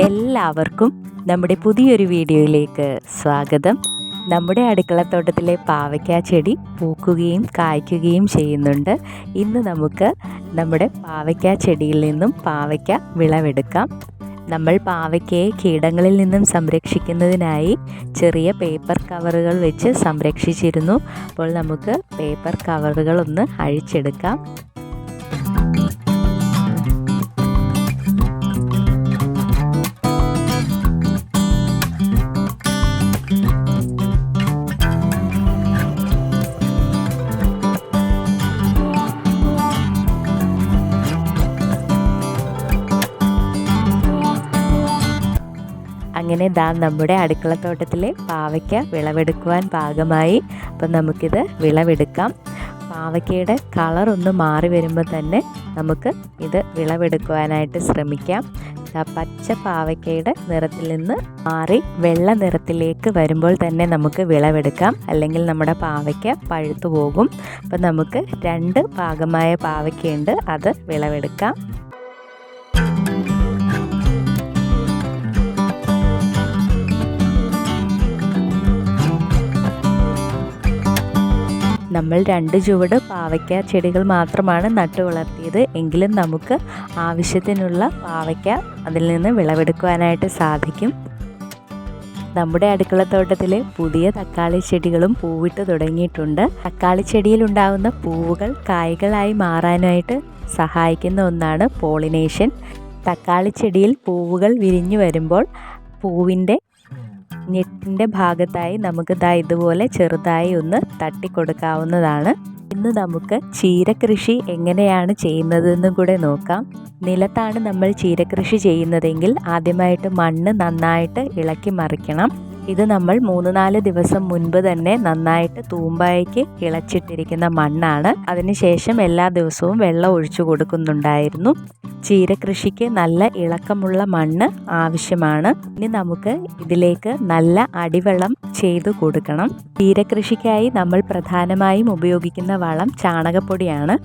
എല്ലാവർക്കും നമ്മുടെ പുതിയൊരു വീഡിയോയിലേക്ക് സ്വാഗതം. നമ്മുടെ അടുക്കളത്തോട്ടത്തിലെ പാവയ്ക്ക ചെടി പൂക്കുകയും കായ്ക്കുകയും ചെയ്യുന്നുണ്ട്. ഇന്ന് നമുക്ക് നമ്മുടെ പാവയ്ക്ക ചെടിയിൽ നിന്നും പാവയ്ക്ക വിളവെടുക്കാം. നമ്മൾ പാവയ്ക്കയെ കീടങ്ങളിൽ നിന്നും സംരക്ഷിക്കുന്നതിനായി ചെറിയ പേപ്പർ കവറുകൾ വെച്ച് സംരക്ഷിച്ചിരുന്നു. അപ്പോൾ നമുക്ക് പേപ്പർ കവറുകൾ ഒന്ന് അഴിച്ചെടുക്കാം. അങ്ങനെ ദാ നമ്മുടെ അടുക്കളത്തോട്ടത്തിലെ പാവയ്ക്ക വിളവെടുക്കുവാൻ പാകമായി. അപ്പം നമുക്കിത് വിളവെടുക്കാം. പാവയ്ക്കയുടെ കളർ ഒന്ന് മാറി വരുമ്പോൾ തന്നെ നമുക്ക് ഇത് വിളവെടുക്കുവാനായിട്ട് ശ്രമിക്കാം. പച്ച പാവയ്ക്കയുടെ നിറത്തിൽ നിന്ന് മാറി വെള്ള നിറത്തിലേക്ക് വരുമ്പോൾ തന്നെ നമുക്ക് വിളവെടുക്കാം. അല്ലെങ്കിൽ നമ്മുടെ പാവയ്ക്ക പഴുത്തു പോകും. അപ്പം നമുക്ക് രണ്ട് പാകമായ പാവയ്ക്കയുണ്ട്. അത് വിളവെടുക്കാം. നമ്മൾ രണ്ട് ചുവട് പാവയ്ക്ക ചെടികൾ മാത്രമാണ് നട്ടു വളർത്തിയത്. എങ്കിലും നമുക്ക് ആവശ്യത്തിനുള്ള പാവയ്ക്ക അതിൽ നിന്ന് വിളവെടുക്കുവാനായിട്ട് സാധിക്കും. നമ്മുടെ അടുക്കളത്തോട്ടത്തിൽ പുതിയ തക്കാളി ചെടികളും പൂവിട്ട് തുടങ്ങിയിട്ടുണ്ട്. തക്കാളി ചെടിയിൽ ഉണ്ടാകുന്ന പൂവുകൾ കായ്കളായി മാറാനായിട്ട് സഹായിക്കുന്ന ഒന്നാണ് പോളിനേഷൻ. തക്കാളി ചെടിയിൽ പൂവുകൾ വിരിഞ്ഞു വരുമ്പോൾ പൂവിന്റെ ഞെട്ടിന്റെ ഭാഗത്തായി നമുക്ക് ദാ ഇതുപോലെ ചെറുതായി ഒന്ന് തട്ടി കൊടുക്കാവുന്നതാണ് ഇന്ന് നമുക്ക് ചീരകൃഷി എങ്ങനെയാണ് ചെയ്യുന്നതെന്നും കൂടെ നോക്കാം. നിലത്താണ് നമ്മൾ ചീരകൃഷി ചെയ്യുന്നതെങ്കിൽ ആദ്യമായിട്ട് മണ്ണ് നന്നായിട്ട് ഇളക്കി മറിക്കണം. ഇത് നമ്മൾ മൂന്ന് നാല് ദിവസം മുൻപ് തന്നെ നന്നായിട്ട് തൂമ്പായ്ക്ക് കിളച്ചിട്ടിരിക്കുന്ന മണ്ണാണ്. അതിനുശേഷം എല്ലാ ദിവസവും വെള്ളം ഒഴിച്ചു കൊടുക്കുന്നുണ്ടായിരുന്നു. ചീരകൃഷിക്ക് നല്ല ഇളക്കമുള്ള മണ്ണ് ആവശ്യമാണ്. ഇനി നമുക്ക് ഇതിലേക്ക് നല്ല അടിവെള്ളം ചെയ്തു കൊടുക്കണം. ചീരകൃഷിക്കായി നമ്മൾ പ്രധാനമായും ഉപയോഗിക്കുന്ന വളം ചാണകപ്പൊടിയാണ്.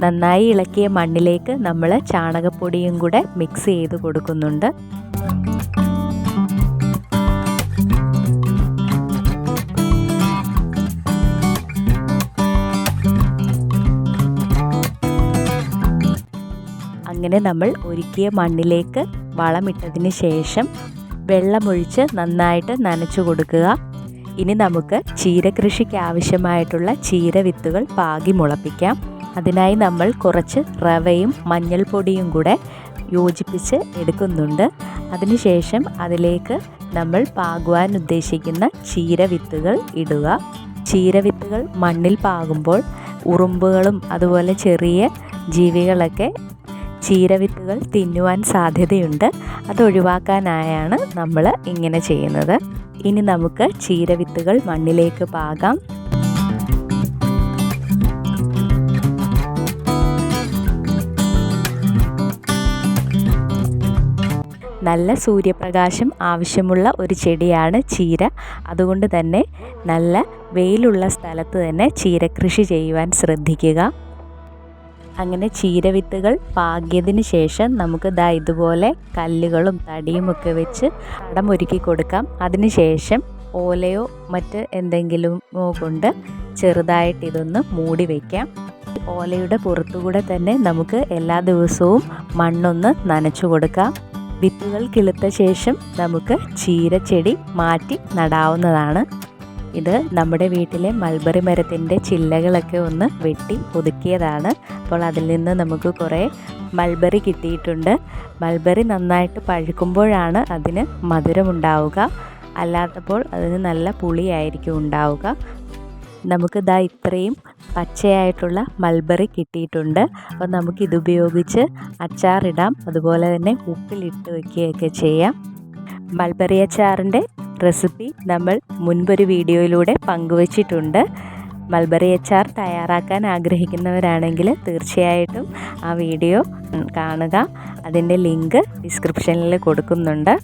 നന്നായി ഇളക്കിയ മണ്ണിലേക്ക് നമ്മൾ ചാണകപ്പൊടിയും കൂടെ മിക്സ് ചെയ്ത് കൊടുക്കുന്നുണ്ട്. അങ്ങനെ നമ്മൾ ഒരുക്കിയ മണ്ണിലേക്ക് വളമിട്ടതിന് ശേഷം വെള്ളമൊഴിച്ച് നന്നായിട്ട് നനച്ചു കൊടുക്കുക. ഇനി നമുക്ക് ചീരകൃഷിക്ക് ആവശ്യമായിട്ടുള്ള ചീര വിത്തുകൾ പാകി മുളപ്പിക്കാം. അതിനായി നമ്മൾ കുറച്ച് റവയും മഞ്ഞൾപ്പൊടിയും കൂടെ യോജിപ്പിച്ച് എടുക്കുന്നുണ്ട്. അതിനുശേഷം അതിലേക്ക് നമ്മൾ പാകുവാൻ ഉദ്ദേശിക്കുന്ന ചീര വിത്തുകൾ ഇടുക. ചീര വിത്തുകൾ മണ്ണിൽ പാകുമ്പോൾ ഉറുമ്പുകളും അതുപോലെ ചെറിയ ജീവികളൊക്കെ ചീരവിത്തുകൾ തിന്നുവാൻ സാധ്യതയുണ്ട്. അത് ഒഴിവാക്കാനായാണ് നമ്മൾ ഇങ്ങനെ ചെയ്യുന്നത്. ഇനി നമുക്ക് ചീരവിത്തുകൾ മണ്ണിലേക്ക് പാകാം. നല്ല സൂര്യപ്രകാശം ആവശ്യമുള്ള ഒരു ചെടിയാണ് ചീര. അതുകൊണ്ട് തന്നെ നല്ല വെയിലുള്ള സ്ഥലത്ത് തന്നെ ചീര കൃഷി ചെയ്യുവാൻ ശ്രദ്ധിക്കുക. അങ്ങനെ ചീരവിത്തുകൾ പാകിയതിന് ശേഷം നമുക്ക് ദാ ഇതുപോലെ കല്ലുകളും തടിയും ഒക്കെ വെച്ച് അടം ഒരുക്കി കൊടുക്കാം. അതിനുശേഷം ഓലയോ മറ്റ് എന്തെങ്കിലും കൊണ്ട് ചെറുതായിട്ട് ഇതൊന്ന് മൂടി വയ്ക്കാം ഓലയുടെ പുറത്തുകൂടെ തന്നെ നമുക്ക് എല്ലാ ദിവസവും മണ്ണൊന്ന് നനച്ചു കൊടുക്കാം. വിത്തുകൾ കിളുത്ത ശേഷം നമുക്ക് ചീരച്ചെടി മാറ്റി നടാവുന്നതാണ്. ഇത് നമ്മുടെ വീട്ടിലെ മൾബറി മരത്തിന്റെ ചില്ലകളൊക്കെ ഒന്ന് വെട്ടി ഒതുക്കിയതാണ്. അപ്പോൾ അതിൽ നിന്ന് നമുക്ക് കുറേ മൾബറി കിട്ടിയിട്ടുണ്ട്. മൾബറി നന്നായിട്ട് പഴുക്കുമ്പോഴാണ് അതിന് മധുരമുണ്ടാവുക അല്ലാത്തപ്പോൾ അതിന് നല്ല പുളിയായിരിക്കും ഉണ്ടാവുക. നമുക്ക് ഇതാ ഇത്രയും പച്ചയായിട്ടുള്ള മൾബറി കിട്ടിയിട്ടുണ്ട്. അപ്പോൾ നമുക്ക് നമുക്കിതുപയോഗിച്ച് അച്ചാറിടാം. അതുപോലെ തന്നെ ഉപ്പിലിട്ട് വയ്ക്കുകയൊക്കെ ചെയ്യാം. മൾബറി അച്ചാറിന്റെ റെസിപ്പി നമ്മൾ മുൻപൊരു വീഡിയോയിലൂടെ പങ്കുവച്ചിട്ടുണ്ട്. മൽബറി അച്ചാർ തയ്യാറാക്കാൻ ആഗ്രഹിക്കുന്നവരാണെങ്കിൽ തീർച്ചയായിട്ടും ആ വീഡിയോ കാണുക. അതിന്റെ ലിങ്ക് ഡിസ്ക്രിപ്ഷനിൽ കൊടുക്കുന്നുണ്ട്.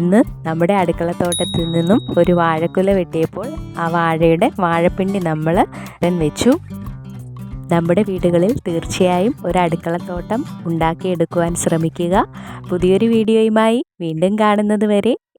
ഇന്ന് നമ്മുടെ അടുക്കളത്തോട്ടത്തിൽ നിന്നും ഒരു വാഴക്കുല വെട്ടിയപ്പോൾ ആ വാഴയുടെ വാഴപ്പിണ്ടി നമ്മൾ വെച്ചു. നമ്മുടെ വീടുകളിൽ തീർച്ചയായും ഒരു അടുക്കളത്തോട്ടം ഉണ്ടാക്കിയെടുക്കുവാൻ ശ്രമിക്കുക. പുതിയൊരു വീഡിയോയുമായി വീണ്ടും കാണുന്നത് വരെ